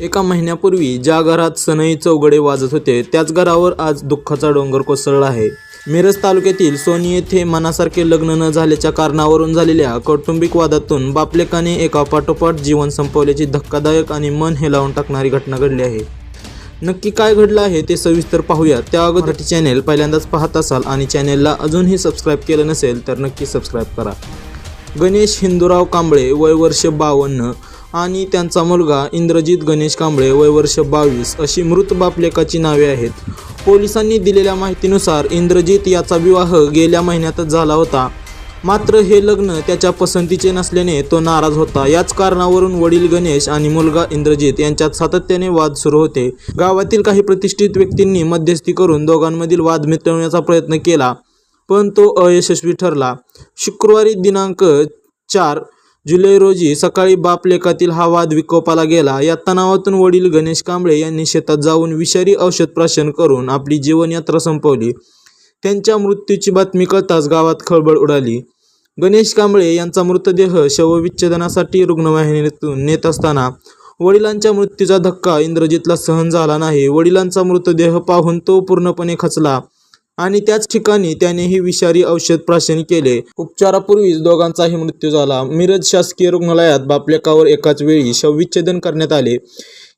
एका महिन्यापूर्वी ज्या घरात सनई चौघडे वाजत होते त्याच घरावर आज दुःखाचा डोंगर कोसळला आहे. मिरज तालुक्यातील सोनी येथे मनासारखे लग्न न झाल्याच्या कारणावरून झालेल्या कौटुंबिक वादातून बापलेकाने एका पाठोपाठ जीवन संपवल्याची धक्कादायक आणि मन हेलावून टाकणारी घटना घडली आहे. नक्की काय घडलं आहे ते सविस्तर पाहूया. त्या अगोदर चॅनेल पहिल्यांदाच पाहत असाल आणि चॅनेलला अजूनही सबस्क्राईब केलं नसेल तर नक्की सबस्क्राईब करा. गणेश हिंदूराव कांबळे वय वर्ष बावन्न आणि त्यांचा मुलगा इंद्रजित गणेश कांबळे वय वर्ष बावीस अशी मृत बापलेकाची नावे आहेत. पोलिसांनी दिलेल्या माहितीनुसार इंद्रजित याचा विवाह गेल्या महिन्यातच झाला होता. मात्र हे लग्न त्याच्या पसंतीचे नसल्याने तो नाराज होता. याच कारणावरून वडील गणेश आणि मुलगा इंद्रजित यांच्यात सातत्याने वाद सुरू होते. गावातील काही प्रतिष्ठित व्यक्तींनी मध्यस्थी करून दोघांमधील वाद मिटवण्याचा प्रयत्न केला पण तो अयशस्वी ठरला. शुक्रवारी दिनांक चार जुलै रोजी सकाळी बापलेखातील हा वाद विकोपाला गेला. या तणावातून वडील गणेश कांबळे यांनी शेतात जाऊन विषारी औषध प्राशन करून आपली जीवनयात्रा संपवली. त्यांच्या मृत्यूची बातमी कळताच गावात खळबळ उडाली. गणेश कांबळे यांचा मृतदेह शवविच्छेदनासाठी रुग्णवाहिनीतून नेत असताना वडिलांच्या मृत्यूचा धक्का इंद्रजितला सहन झाला नाही. वडिलांचा मृतदेह पाहून तो पूर्णपणे खचला. आणि त्याच ठिकाणी त्यानेही विषारी औषध प्राशन केले. उपचारापूर्वीच दोघांचाही मृत्यू झाला. मिरज शासकीय रुग्णालयात बापलेकावर एकाच वेळी शवविच्छेदन करण्यात आले.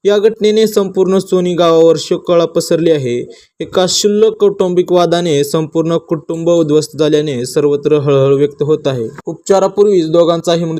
या घटनेने संपूर्ण सोनी गावावर शोककळा पसरली आहे. एका शुल्लक कौटुंबिक वादाने संपूर्ण कुटुंब उद्ध्वस्त झाल्याने सर्वत्र हळहळ व्यक्त होत आहे. उपचारापूर्वीच दोघांचाही मृत्यू